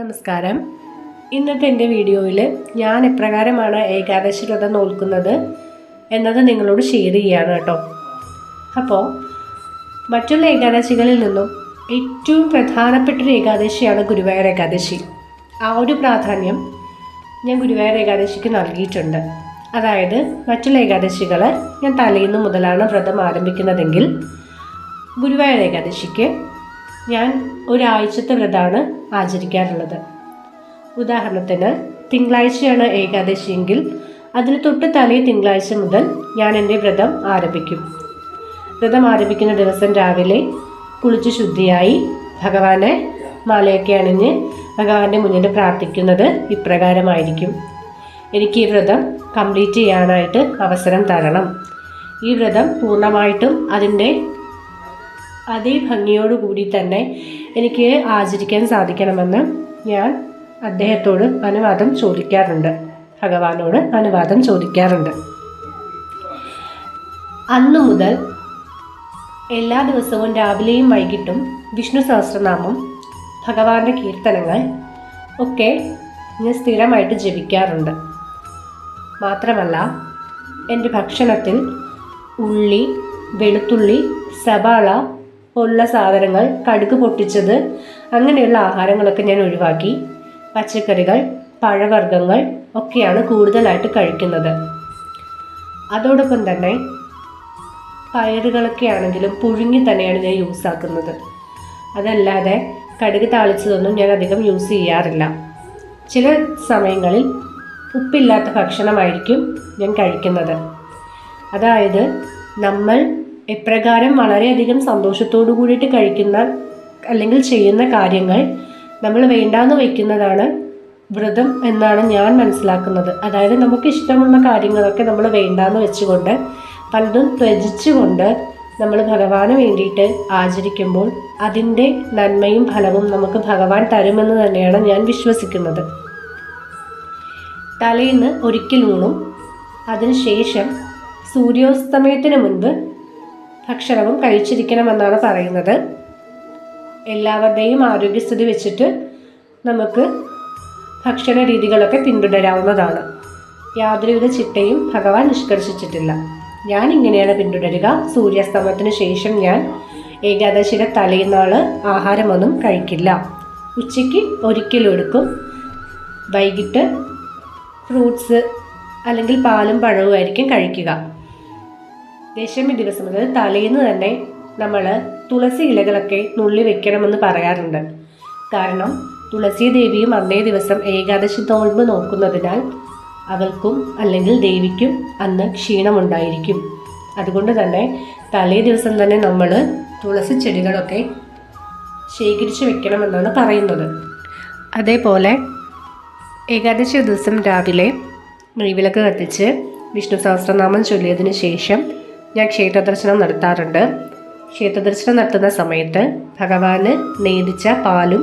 നമസ്കാരം. ഇന്നത്തെ എന്റെ വീഡിയോയിൽ ഞാൻ എപ്രകാരമാണ് ഏകാദശി വ്രതം നോൽക്കുന്നത് എന്നത് നിങ്ങളോട് ഷെയർ ചെയ്യുകയാണ് കേട്ടോ. അപ്പോൾ മറ്റുള്ള ഏകാദശികളിൽ നിന്നും ഏറ്റവും പ്രധാനപ്പെട്ട ഒരു ഏകാദശിയാണ് ഗുരുവായൂർ ഏകാദശി. ആ ഒരു പ്രാധാന്യം ഞാൻ ഗുരുവായൂർ ഏകാദശിക്ക് നൽകിയിട്ടുണ്ട്. അതായത് മറ്റുള്ള ഏകാദശികൾ ഞാൻ തലേന്ന് മുതലാണ് വ്രതം ആരംഭിക്കുന്നതെങ്കിൽ ഗുരുവായൂർ ഏകാദശിക്ക് ഞാൻ ഒരാഴ്ചത്തെ വ്രതമാണ് ആചരിക്കാറുള്ളത്. ഉദാഹരണത്തിന് തിങ്കളാഴ്ചയാണ് ഏകാദശിയെങ്കിൽ അതിന് തൊട്ട് തലേ തിങ്കളാഴ്ച മുതൽ ഞാൻ എന്റെ വ്രതം ആരംഭിക്കും. വ്രതം ആരംഭിക്കുന്ന ദിവസം രാവിലെ കുളിച്ച് ശുദ്ധിയായി ഭഗവാനെ മാലയൊക്കെ അണിഞ്ഞ് ഭഗവാന്റെ മുന്നിൽ പ്രാർത്ഥിക്കുന്നത് ഇപ്രകാരമായിരിക്കും. എനിക്ക് ഈ വ്രതം കംപ്ലീറ്റ് ചെയ്യാനായിട്ട് അവസരം തരണം. ഈ വ്രതം പൂർണമായിട്ടും അതിന്റെ അതേ ഭംഗിയോടുകൂടി തന്നെ എനിക്ക് ആചരിക്കാൻ സാധിക്കണമെന്ന് ഞാൻ അദ്ദേഹത്തോട് അനുവാദം ചോദിക്കാറുണ്ട്. ഭഗവാനോട് അനുവാദം ചോദിക്കാറുണ്ട്. അന്നു മുതൽ എല്ലാ ദിവസവും രാവിലെയും വൈകിട്ടും വിഷ്ണു സഹസ്രനാമം ഭഗവാന്റെ കീർത്തനങ്ങൾ ഒക്കെ ഞാൻ സ്ഥിരമായിട്ട് ജപിക്കാറുണ്ട്. മാത്രമല്ല എന്റെ ഭക്ഷണത്തിൽ ഉള്ളി വെളുത്തുള്ളി സവാള പോലുള്ള സാധനങ്ങൾ കടുക് പൊട്ടിച്ചത് അങ്ങനെയുള്ള ആഹാരങ്ങളൊക്കെ ഞാൻ ഒഴിവാക്കി. പച്ചക്കറികൾ പഴവർഗങ്ങൾ ഒക്കെയാണ് കൂടുതലായിട്ട് കഴിക്കുന്നത്. അതോടൊപ്പം തന്നെ പയറുകളൊക്കെ ആണെങ്കിലും പുഴുങ്ങി തന്നെയാണ് ഞാൻ യൂസ് ആക്കുന്നത്. അതല്ലാതെ കടുക് താളിച്ചതൊന്നും ഞാൻ അധികം യൂസ് ചെയ്യാറില്ല. ചില സമയങ്ങളിൽ ഉപ്പില്ലാത്ത ഭക്ഷണമായിരിക്കും ഞാൻ കഴിക്കുന്നത്. അതായത് നമ്മൾ എപ്രകാരം വളരെയധികം സന്തോഷത്തോടു കൂടിയിട്ട് കഴിക്കുന്ന അല്ലെങ്കിൽ ചെയ്യുന്ന കാര്യങ്ങൾ നമ്മൾ വേണ്ടാന്ന് വയ്ക്കുന്നതാണ് വ്രതം എന്നാണ് ഞാൻ മനസ്സിലാക്കുന്നത്. അതായത് നമുക്ക് ഇഷ്ടമുള്ള കാര്യങ്ങളൊക്കെ നമ്മൾ വേണ്ടാന്ന് വെച്ചുകൊണ്ട് പലതും ത്യജിച്ചുകൊണ്ട് നമ്മൾ ഭഗവാന് വേണ്ടിയിട്ട് ആചരിക്കുമ്പോൾ അതിന്റെ നന്മയും ഫലവും നമുക്ക് ഭഗവാൻ തരുമെന്ന് തന്നെയാണ് ഞാൻ വിശ്വസിക്കുന്നത്. തലേന്ന് ഒരിക്കൽ ഊണും അതിനുശേഷം സൂര്യോസ്തമയത്തിന് മുൻപ് ഭക്ഷണവും കഴിച്ചിരിക്കണമെന്നാണ് പറയുന്നത്. എല്ലാവരുടെയും ആരോഗ്യസ്ഥിതി വെച്ചിട്ട് നമുക്ക് ഭക്ഷണ രീതികളൊക്കെ പിന്തുടരാവുന്നതാണ്. യാതൊരുവിധ ചിട്ടയും ഭഗവാൻ നിഷ്കർഷിച്ചിട്ടില്ല. ഞാൻ ഇങ്ങനെയാണ് പിന്തുടരുക. സൂര്യാസ്തമത്തിന് ശേഷം ഞാൻ ഏകാദശിയുടെ തലേന്നാൾ ആഹാരമൊന്നും കഴിക്കില്ല. ഉച്ചയ്ക്ക് ഒരിക്കലും എടുക്കും. വൈകിട്ട് ഫ്രൂട്ട്സ് അല്ലെങ്കിൽ പാലും പഴവും ആയിരിക്കും കഴിക്കുക. ദശമി ദിവസം മുതൽ തലേന്ന് തന്നെ നമ്മൾ തുളസി ഇലകളൊക്കെ നുള്ളി വെക്കണമെന്ന് പറയാറുണ്ട്. കാരണം തുളസി ദേവിയും അന്നേ ദിവസം ഏകാദശി നോമ്പ് നോക്കുന്നതിനാൽ അവൾക്കും അല്ലെങ്കിൽ ദേവിക്കും അന്ന് ക്ഷീണമുണ്ടായിരിക്കും. അതുകൊണ്ട് തന്നെ തലേ ദിവസം തന്നെ നമ്മൾ തുളസി ചെടികളൊക്കെ ശേഖരിച്ച് വെക്കണമെന്നാണ് പറയുന്നത്. അതേപോലെ ഏകാദശി ദിവസം രാവിലെ നെയ്വിളക്ക് കത്തിച്ച് വിഷ്ണു സഹസ്രനാമം ചൊല്ലിയതിന് ശേഷം ഞാൻ ക്ഷേത്രദർശനം നടത്താറുണ്ട്. ക്ഷേത്രദർശനം നടത്തുന്ന സമയത്ത് ഭഗവാന് നേദിച്ച പാലും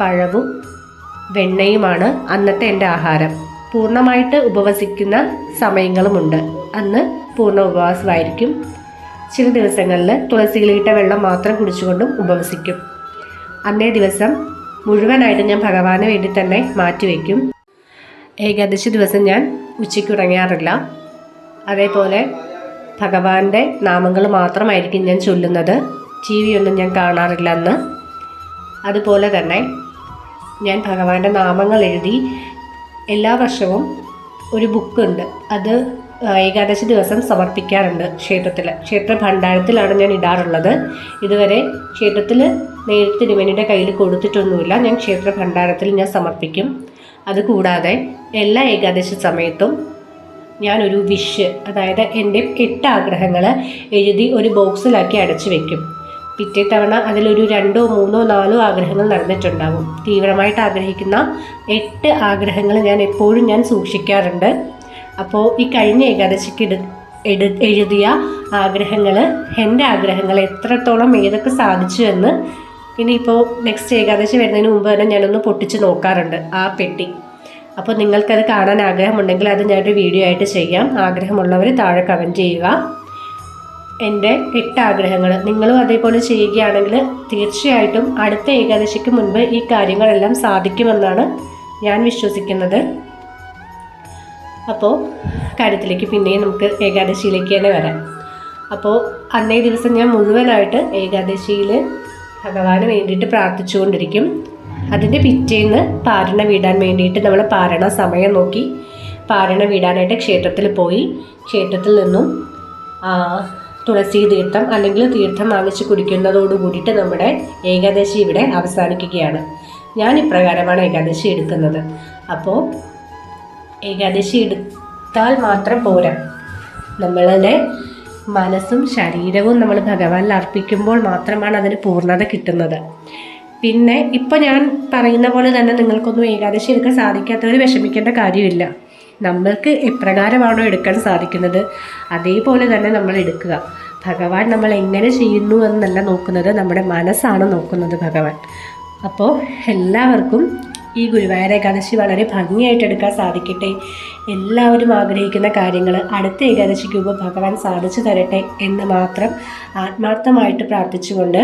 പഴവും വെണ്ണയുമാണ് അന്നത്തെ എന്റെ ആഹാരം. പൂർണമായിട്ട് ഉപവസിക്കുന്ന സമയങ്ങളുമുണ്ട്. അന്ന് പൂർണ ഉപവാസമായിരിക്കും. ചില ദിവസങ്ങളിൽ തുളസിയിലിട്ട വെള്ളം മാത്രം കുടിച്ചുകൊണ്ടും ഉപവസിക്കും. അന്നേ ദിവസം മുഴുവനായിട്ട് ഞാൻ ഭഗവാന് വേണ്ടി തന്നെ മാറ്റിവെക്കും. ഏകാദശി ദിവസം ഞാൻ ഉച്ചയ്ക്ക് ഉറങ്ങാറില്ല. അതേപോലെ ഭഗവാന്റെ നാമങ്ങൾ മാത്രമായിരിക്കും ഞാൻ ചൊല്ലുന്നത്. ടി വി ഒന്നും ഞാൻ കാണാറില്ല അന്ന് അതുപോലെ തന്നെ ഞാൻ ഭഗവാന്റെ നാമങ്ങൾ എഴുതി എല്ലാ വർഷവും ഒരു ബുക്കുണ്ട് അത് ഏകാദശി ദിവസം സമർപ്പിക്കാറുണ്ട് ക്ഷേത്രത്തിൽ ക്ഷേത്ര ഭണ്ഡാരത്തിലാണ് ഞാൻ ഇടാറുള്ളത്. ഇതുവരെ ക്ഷേത്രത്തിൽ നേരിട്ട് തിരുമേനിയുടെ കയ്യിൽ കൊടുത്തിട്ടൊന്നുമില്ല. ഞാൻ ക്ഷേത്ര ഭണ്ഡാരത്തിൽ ഞാൻ സമർപ്പിക്കും. അതുകൂടാതെ എല്ലാ ഏകാദശി സമയത്തും ഞാനൊരു വിഷ് അതായത് എന്റെ എട്ട് ആഗ്രഹങ്ങൾ എഴുതി ഒരു ബോക്സിലാക്കി അടച്ചു വെക്കും. പിറ്റേ തവണ അതിലൊരു രണ്ടോ മൂന്നോ നാലോ ആഗ്രഹങ്ങൾ നടന്നിട്ടുണ്ടാവും. തീവ്രമായിട്ട് ആഗ്രഹിക്കുന്ന എട്ട് ആഗ്രഹങ്ങൾ ഞാൻ എപ്പോഴും ഞാൻ സൂക്ഷിക്കാറുണ്ട്. അപ്പോൾ ഈ കഴിഞ്ഞ ഏകാദശിക്ക് എടു എഴുതിയ ആഗ്രഹങ്ങൾ എന്റെ ആഗ്രഹങ്ങൾ എത്രത്തോളം ഏതൊക്കെ സാധിച്ചു എന്ന് ഇനിയിപ്പോൾ നെക്സ്റ്റ് ഏകാദശി വരുന്നതിന് മുമ്പ് തന്നെ ഞാനൊന്ന് പൊട്ടിച്ച് നോക്കാറുണ്ട്. ആ പെട്ടി. അപ്പോൾ നിങ്ങൾക്കത് കാണാൻ ആഗ്രഹമുണ്ടെങ്കിൽ അത് ഞാനൊരു വീഡിയോ ആയിട്ട് ചെയ്യാം. ആഗ്രഹമുള്ളവർ താഴെ കമന്റ് ചെയ്യുക. എന്റെ എട്ട് ആഗ്രഹങ്ങൾ നിങ്ങളും അതേപോലെ ചെയ്യുകയാണെങ്കിൽ തീർച്ചയായിട്ടും അടുത്ത ഏകാദശിക്ക് മുൻപ് ഈ കാര്യങ്ങളെല്ലാം സാധിക്കുമെന്നാണ് ഞാൻ വിശ്വസിക്കുന്നത്. അപ്പോൾ കാര്യത്തിലേക്ക് പിന്നെയും നമുക്ക് ഏകാദശിയിലേക്ക് തന്നെ വരാം. അപ്പോൾ അന്നേ ദിവസം ഞാൻ മുഴുവനായിട്ട് ഏകാദശിയിൽ ഭഗവാന് വേണ്ടിയിട്ട് പ്രാർത്ഥിച്ചുകൊണ്ടിരിക്കും. അതിന്റെ പിറ്റേന്ന് പാരണ വീടാൻ വേണ്ടിയിട്ട് നമ്മൾ പാരണ സമയം നോക്കി. പാരണ വീടാനായിട്ട് ക്ഷേത്രത്തിൽ പോയി. ക്ഷേത്രത്തിൽ നിന്നും തുളസി തീർത്ഥം അല്ലെങ്കിൽ തീർത്ഥം വാങ്ങിച്ച് കുടിക്കുന്നതോട് കൂടിയിട്ട് നമ്മുടെ ഏകാദശി ഇവിടെ അവസാനിക്കുകയാണ്. ഞാൻ ഇപ്രകാരമാണ് ഏകാദശി എടുക്കുന്നത്. അപ്പോൾ ഏകാദശി എടുത്താൽ മാത്രം പോരാ. നമ്മളുടെ മനസ്സും ശരീരവും നമ്മൾ ഭഗവാനിൽ അർപ്പിക്കുമ്പോൾ മാത്രമാണ് അതിന് പൂർണത കിട്ടുന്നത്. പിന്നെ ഇപ്പോൾ ഞാൻ പറയുന്ന പോലെ തന്നെ നിങ്ങൾക്കൊന്നും ഏകാദശി എടുക്കാൻ സാധിക്കാത്തവർ വിഷമിക്കേണ്ട കാര്യമില്ല. നമ്മൾക്ക് എപ്രകാരമാണോ എടുക്കാൻ സാധിക്കുന്നത്? അതേപോലെ തന്നെ നമ്മൾ എടുക്കുക. ഭഗവാൻ നമ്മൾ എങ്ങനെ ചെയ്യുന്നു എന്നല്ല നോക്കുന്നത് നമ്മുടെ മനസ്സാണ് നോക്കുന്നത് ഭഗവാൻ. അപ്പോൾ എല്ലാവർക്കും ഈ ഗുരുവായൂർ ഏകാദശി വളരെ ഭംഗിയായിട്ട് എടുക്കാൻ സാധിക്കട്ടെ. എല്ലാവരും ആഗ്രഹിക്കുന്ന കാര്യങ്ങൾ അടുത്ത ഏകാദശിക്ക് മുമ്പ് ഭഗവാൻ സാധിച്ചു തരട്ടെ എന്ന് മാത്രം ആത്മാർത്ഥമായിട്ട് പ്രാർത്ഥിച്ചുകൊണ്ട്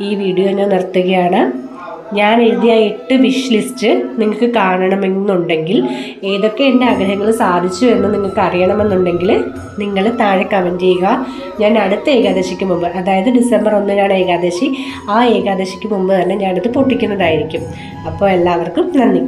ഈ വീഡിയോ ഞാൻ നിർത്തുകയാണ്. ഞാൻ എഴുതിയ എട്ട് വിഷ് ലിസ്റ്റ് നിങ്ങൾക്ക് കാണണമെന്നുണ്ടെങ്കിൽ ഏതൊക്കെ എന്റെ ആഗ്രഹങ്ങൾ സാധിച്ചു എന്ന് നിങ്ങൾക്ക് അറിയണമെന്നുണ്ടെങ്കിൽ നിങ്ങൾ താഴെ കമന്റ് ചെയ്യുക. ഞാൻ അടുത്ത ഏകാദശിക്ക് മുമ്പ് അതായത് ഡിസംബർ ഒന്നിനാണ് ഏകാദശി. ആ ഏകാദശിക്ക് മുമ്പ് തന്നെ ഞാനത് പൊട്ടിക്കുന്നതായിരിക്കും. അപ്പോൾ എല്ലാവർക്കും നന്ദി.